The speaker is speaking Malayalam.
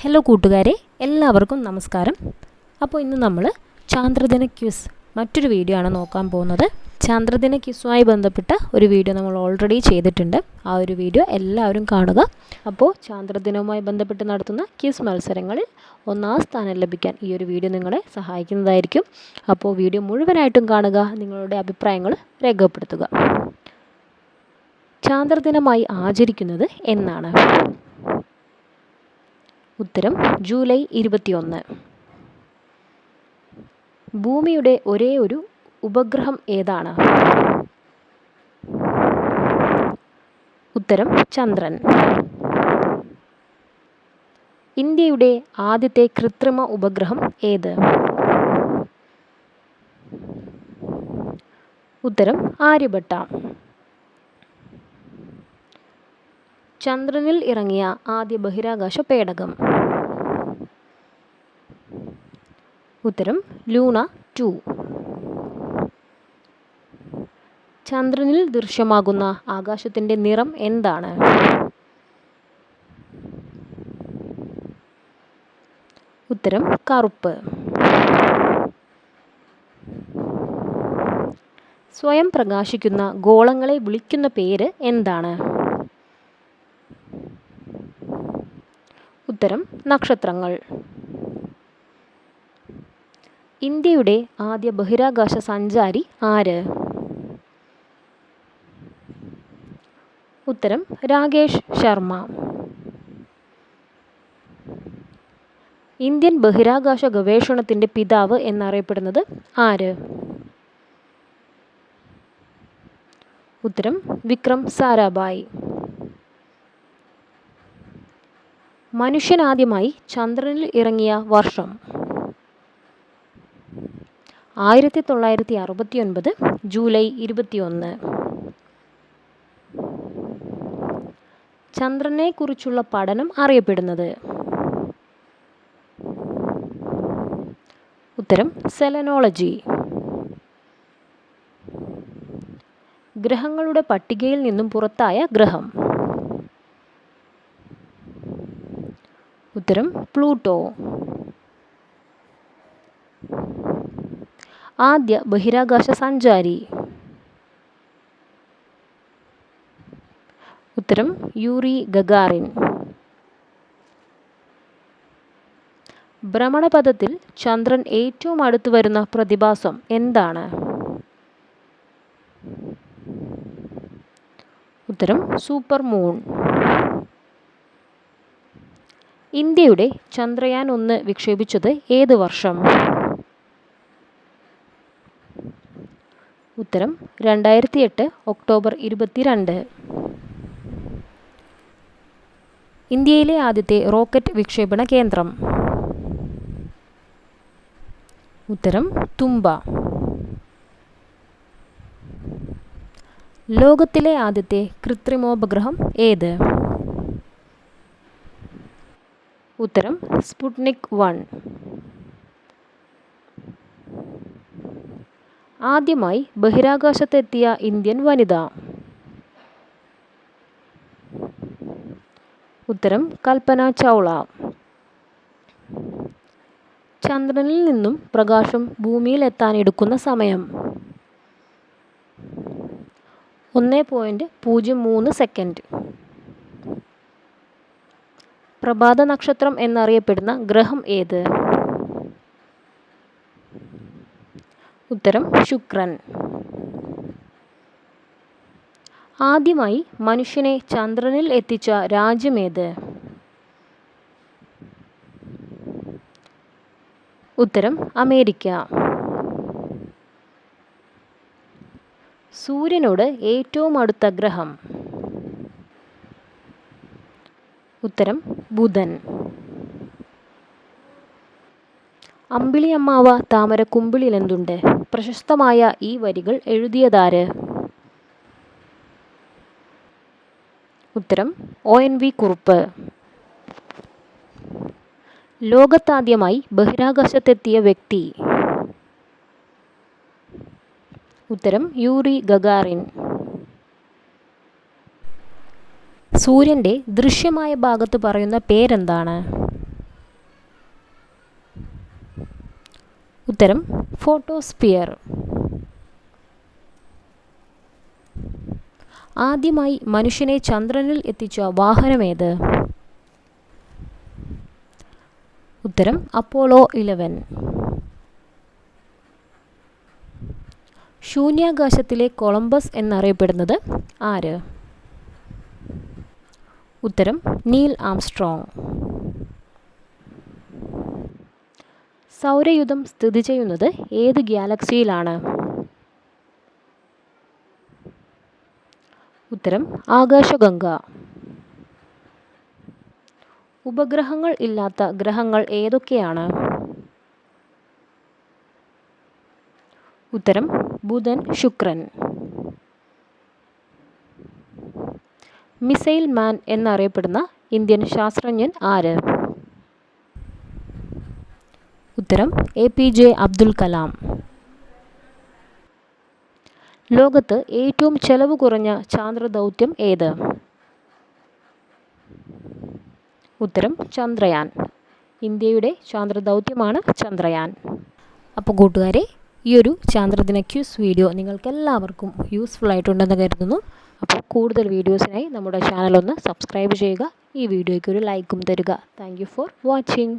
ഹലോ കൂട്ടുകാരെ. എല്ലാവർക്കും നമസ്കാരം. അപ്പോൾ ഇന്ന് നമ്മൾ ചാന്ദ്രദിന ക്യൂസ് മറ്റൊരു വീഡിയോ ആണ് നോക്കാൻ പോകുന്നത്. ചാന്ദ്രദിന ക്യൂസുമായി ബന്ധപ്പെട്ട ഒരു വീഡിയോ നമ്മൾ ഓൾറെഡി ചെയ്തിട്ടുണ്ട്. ആ ഒരു വീഡിയോ എല്ലാവരും കാണുക. അപ്പോൾ ചാന്ദ്രദിനവുമായി ബന്ധപ്പെട്ട് നടത്തുന്ന ക്യൂസ് മത്സരങ്ങളിൽ ഒന്നാം സ്ഥാനം ലഭിക്കാൻ ഈ ഒരു വീഡിയോ നിങ്ങളെ സഹായിക്കുന്നതായിരിക്കും. അപ്പോൾ വീഡിയോ മുഴുവനായിട്ടും കാണുക. നിങ്ങളുടെ അഭിപ്രായങ്ങൾ രേഖപ്പെടുത്തുക. ചാന്ദ്രദിനമായി ആചരിക്കുന്നത് എന്നാണ്. ഉത്തരം ജൂലൈ ഇരുപത്തിയൊന്ന്. ഭൂമിയുടെ ഒരേ ഒരു ഉപഗ്രഹം ഏതാണ്? ഉത്തരം ചന്ദ്രൻ. ഇന്ത്യയുടെ ആദ്യത്തെ കൃത്രിമ ഉപഗ്രഹം ഏത്? ഉത്തരം ആര്യഭട്ട. ചന്ദ്രനിൽ ഇറങ്ങിയ ആദ്യ ബഹിരാകാശ പേടകം. ഉത്തരം ലൂണ ടു. ചന്ദ്രനിൽ ദൃശ്യമാകുന്ന ആകാശത്തിന്റെ നിറം എന്താണ്? ഉത്തരം കറുപ്പ്. സ്വയം പ്രകാശിക്കുന്ന ഗോളങ്ങളെ വിളിക്കുന്ന പേര് എന്താണ്? ഉത്തരം നക്ഷത്രങ്ങൾ. ഇന്ത്യയുടെ ആദ്യ ബഹിരാകാശ സഞ്ചാരി ആര്? ഉത്തരം രാകേഷ് ശർമ്മ. ഇന്ത്യൻ ബഹിരാകാശ ഗവേഷണത്തിന്റെ പിതാവ് എന്നറിയപ്പെടുന്നത് ആര്? ഉത്തരം വിക്രം സാരാഭായ്. മനുഷ്യൻ ആദ്യമായി ചന്ദ്രനിൽ ഇറങ്ങിയ വർഷം ആയിരത്തി തൊള്ളായിരത്തി അറുപത്തി ഒൻപത് ജൂലൈ ഇരുപത്തിയൊന്ന്. ചന്ദ്രനെക്കുറിച്ചുള്ള പഠനം അറിയപ്പെടുന്നത്. ഉത്തരം സെലനോളജി. ഗ്രഹങ്ങളുടെ പട്ടികയിൽ നിന്നും പുറത്തായ ഗ്രഹം. ഉത്തരം പ്ലൂട്ടോ. ആദ്യ ബഹിരാകാശ സഞ്ചാരി. ഉത്തരം യൂറി ഗഗാറിൻ. ഭ്രമണപഥത്തിൽ ചന്ദ്രൻ ഏറ്റവും അടുത്ത് വരുന്ന പ്രതിഭാസം എന്താണ്? ഉത്തരം സൂപ്പർ മൂൺ. ഇന്ത്യയുടെ ചന്ദ്രയാൻ ഒന്ന് വിക്ഷേപിച്ചത് ഏത് വർഷം? ഉത്തരം രണ്ടായിരത്തി എട്ട് ഒക്ടോബർ ഇരുപത്തിരണ്ട്. ഇന്ത്യയിലെ ആദ്യത്തെ റോക്കറ്റ് വിക്ഷേപണ കേന്ദ്രം. ഉത്തരം തുമ്പ ലോകത്തിലെ ആദ്യത്തെ കൃത്രിമോപഗ്രഹം ഏത്? ഉത്തരം സ്പുട്നിക് വൺ. ആദ്യമായി ബഹിരാകാശത്തെത്തിയ ഇന്ത്യൻ വനിത. ഉത്തരം കൽപ്പന ചൗള. ചന്ദ്രനിൽ നിന്നും പ്രകാശം ഭൂമിയിൽ എത്താൻ എടുക്കുന്ന സമയം. ഒന്ന് പോയിന്റ് പൂജ്യം മൂന്ന് സെക്കൻഡ്. പ്രഭാത നക്ഷത്രം എന്നറിയപ്പെടുന്ന ഗ്രഹം ഏത്? ഉത്തരം ശുക്രൻ. ആദ്യമായി മനുഷ്യനെ ചന്ദ്രനിൽ എത്തിച്ച രാജ്യമേത് ഉത്തരം അമേരിക്ക. സൂര്യനോട് ഏറ്റവും അടുത്ത ഗ്രഹം. ഉത്തരം ബുധൻ. അമ്പിളി അമ്മാവ താമര കുമ്പിളിൽ എന്തുണ്ട് പ്രശസ്തമായ ഈ വരികൾ എഴുതിയതാര്? ഉത്തരം ഒ. എൻ. വി. കുറുപ്പ്. ലോകത്താദ്യമായി ബഹിരാകാശത്തെത്തിയ വ്യക്തി. ഉത്തരം യൂറി ഗഗാറിൻ. സൂര്യന്റെ ദൃശ്യമായ ഭാഗത്ത് പറയുന്ന പേരെന്താണ്? ഉത്തരം ഫോട്ടോസ്പിയർ ആദ്യമായി മനുഷ്യനെ ചന്ദ്രനിൽ എത്തിച്ച വാഹനമേത് ഉത്തരം അപ്പോളോ ഇലവൻ. ശൂന്യാകാശത്തിലെ കൊളംബസ് എന്നറിയപ്പെടുന്നത് ആര്? ഉത്തരം നീൽ ആംസ്ട്രോങ്. സൗരയുധം സ്ഥിതി ചെയ്യുന്നത് ഏത് ഗ്യാലക്സിയിലാണ് ഉത്തരം ആകാശഗംഗ. ഉപഗ്രഹങ്ങൾ ഇല്ലാത്ത ഗ്രഹങ്ങൾ ഏതൊക്കെയാണ്? ഉത്തരം ബുധൻ ശുക്രൻ. മിസൈൽ മാൻ എന്നറിയപ്പെടുന്ന ഇന്ത്യൻ ശാസ്ത്രജ്ഞൻ ആര്? ഉത്തരം A P J Abdul Kalam. ലോകത്ത് ഏറ്റവും ചെലവ് കുറഞ്ഞ ചാന്ദ്രദൗത്യം ഏത്? ഉത്തരം ചന്ദ്രയാൻ. ഇന്ത്യയുടെ ചാന്ദ്രദൗത്യമാണ് ചന്ദ്രയാൻ. അപ്പോൾ കൂട്ടുകാരെ ഈ ഒരു ചാന്ദ്രദിന ക്യൂസ് വീഡിയോ നിങ്ങൾക്കെല്ലാവർക്കും യൂസ്ഫുൾ ആയിട്ടുണ്ടെന്ന് കരുതുന്നു. അപ്പോൾ കൂടുതൽ വീഡിയോസിനായി നമ്മുടെ ചാനൽ ഒന്ന് സബ്സ്ക്രൈബ് ചെയ്യുക. ഈ വീഡിയോയ്ക്ക് ഒരു ലൈക്കും തരിക. Thank for watching